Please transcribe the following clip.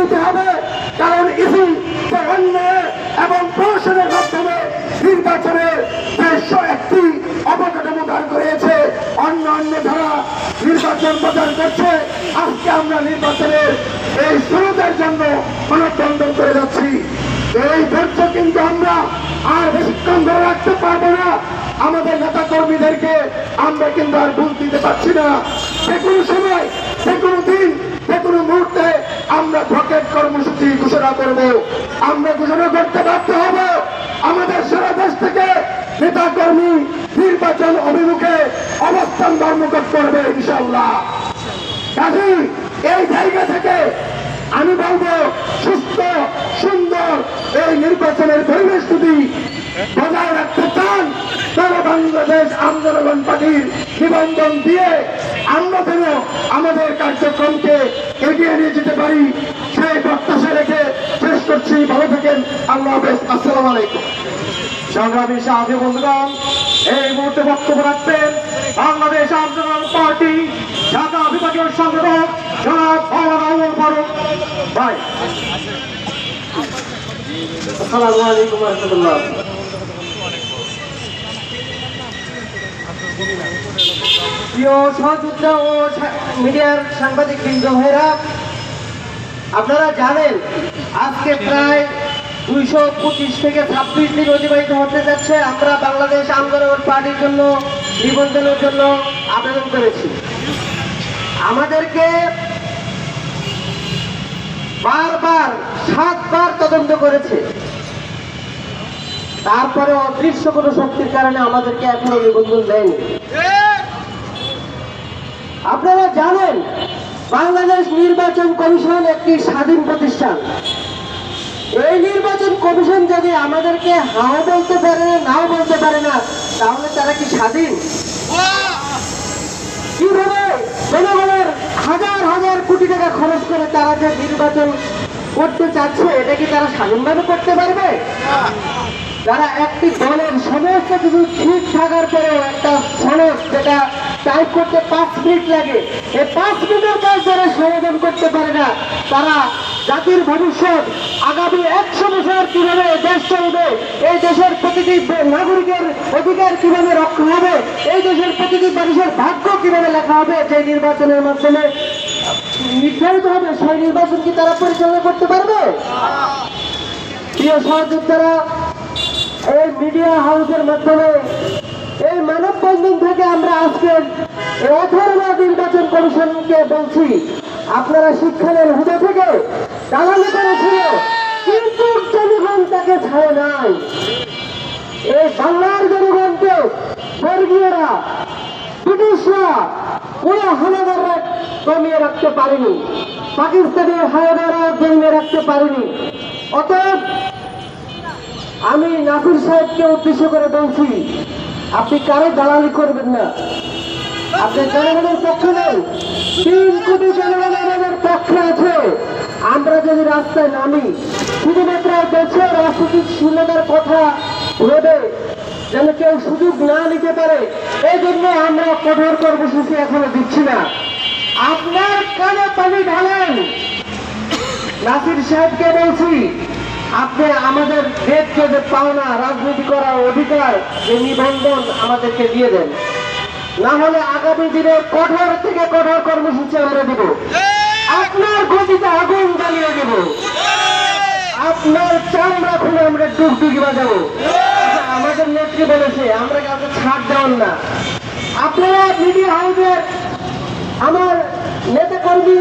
নিতে হবে, কারণ ইসি অন্যায় এবং প্রশাসনের মাধ্যমে নির্বাচনের যে একটি অবকাঠামো দাঁড় করিয়েছে। অন্য অন্য যারা নির্বাচন প্রচার করছে, আজকে আমরা নির্বাচনের এই শুরুদের জন্য মানববন্ধন করে যাচ্ছি। এই ধৈর্য কিন্তু আমরা আর বেশিক্ষণ ধরে রাখতে পারব না। আমাদের নেতা কর্মীদেরকে আমরা কিন্তু আর ভুল দিতে পারছি না। যে কোনো সময় যে কোনো দিন, যে কোনো মুহূর্তে আমরা ভকেট কর্মসূচি ঘোষণা করব। আমরা ঘোষণা করতে বাধ্য হব আমাদের সারা দেশ থেকে নেতা কর্মী নির্বাচন অভিমুখে অবস্থান ধর্মঘট করবে ইনশাল্লাহ কাজী, এই জায়গা থেকে আমি বলব, সুস্থ, সুন্দর এই নির্বাচনের পরিবেশ যদি বজায় রাখতে চান, তবে বাংলাদেশ আন্দোলন পার্টির নিবন্ধন দিয়ে আমরা যেন আমাদের কার্যক্রমকে এগিয়ে নিয়ে যেতে পারি? সেই প্রত্যাশা রেখে শেষ করছি। ভালো থাকেন। আল্লাহ আসসালামু আলাইকুম। সংগ্রামী সাথী বন্ধুগণ, এই মুহূর্তে বক্তব্য রাখবেন বাংলাদেশ আন্দোলন পার্টি, ঢাকা বিভাগীয় সংগঠক জনাব আউয়াল ফারুক। ভাই। আসসালামু আলাইকুম রহমতুল্লাহ। মিডিয়ার সাংবাদিক বৃন্দ আপনারা জানেন আজকে প্রায় দুইশো পঁচিশ থেকে ছাব্বিশ দিন অতিবাহিত হতে যাচ্ছে। আমরা বাংলাদেশ আন্দোলন পার্টির জন্য, নিবন্ধনের জন্য আবেদন করেছি। আমাদেরকে বারবার, সাতবার তদন্ত করেছে। তারপরে অদৃশ্য কোনো শক্তির কারণে আমাদেরকে এখনও নিবন্ধন দেয়নি। আপনারা জানেন, বাংলাদেশ নির্বাচন কমিশন একটি স্বাধীন প্রতিষ্ঠান। এই নির্বাচন কমিশন যদি আমাদেরকে হাও বলতে পারে না, নাও বলতে পারে না, তাহলে তারা কি স্বাধীন? কীভাবে জনগণের হাজার হাজার কোটি টাকা খরচ করে তারা যে নির্বাচন করতে চাচ্ছে, এটা কি তারা স্বাধীনভাবে করতে পারবে? যারা একটি দলের সমস্ত কিছু ঠিক থাকার পরেও একটা সনদ যেটা টাইপ করতে পাঁচ মিনিট লাগে, এই পাঁচ মিনিটের কাজ যারা সমাধান করতে পারে না, তারা জাতির ভবিষ্যৎ আগামী একশো বছর কীভাবে দেশ চলবে, এই দেশের প্রতিটি নাগরিকের অধিকার কীভাবে রক্ষা হবে, এই দেশের প্রতিটি মানুষের ভাগ্য কীভাবে লেখা হবে যে নির্বাচনের মাধ্যমে নির্ধারিত হবে, সেই নির্বাচন কি তারা পরিচালনা করতে পারবে? প্রিয় সহযোদ্ধারা এই মিডিয়া হাউসের মাধ্যমে এই মানববন্ধন থেকে আমরা আজকে অথর্ব নির্বাচন কমিশনকে বলছি। আপনারা শিক্ষানের হুদে থেকে দালালি করেছিল কিন্তু জনগণ তাকে ছায় নাই। এই বাংলার জনগণকে স্বর্গীয়রা ব্রিটিশরা কোনো হানাদাররা কমিয়ে রাখতে পারেনি। পাকিস্তানের হানাদাররা কমিয়ে রাখতে পারেনি। অতএব আমি নাসির সাহেবকে উদ্দেশ্য করে বলছি, আপনি কারও দালালি করবেন না। আপনি জনগণের পক্ষে নেই তিন কোটি জনগণ আমাদের পক্ষে আছে। আমরা যদি রাস্তায় নামি, শুধুমাত্র দেশের রাজনৈতিক শূন্যতার কথা ভেবে যেন কেউ সুযোগ না নিতে পারে এই জন্য আমরা কঠোর কর্মসূচি এখনও দিচ্ছি না। আপনার কানে পানি ঢালেন। নাসির সাহেবকে বলছি আপনি আমাদের দেশকে যে পাওনা রাজনীতি করার অধিকার যে নিবন্ধন আমাদেরকে দিয়ে দেন। না হলে আগামী দিনে কঠোর থেকে কঠোর কর্মসূচি আমরা দিব। আপনার গতিতে আগুন জ্বালিয়ে দেব। আপনার চামড়া খুলে আমরা ডুগডুগি বাজাবো। আচ্ছা, আমাদের নেত্রী বলেছে আমরা কাউকে ছাড় দেওয়ান না। আপনারা মিডিয়া হাউসের আমার নেতা কর্মী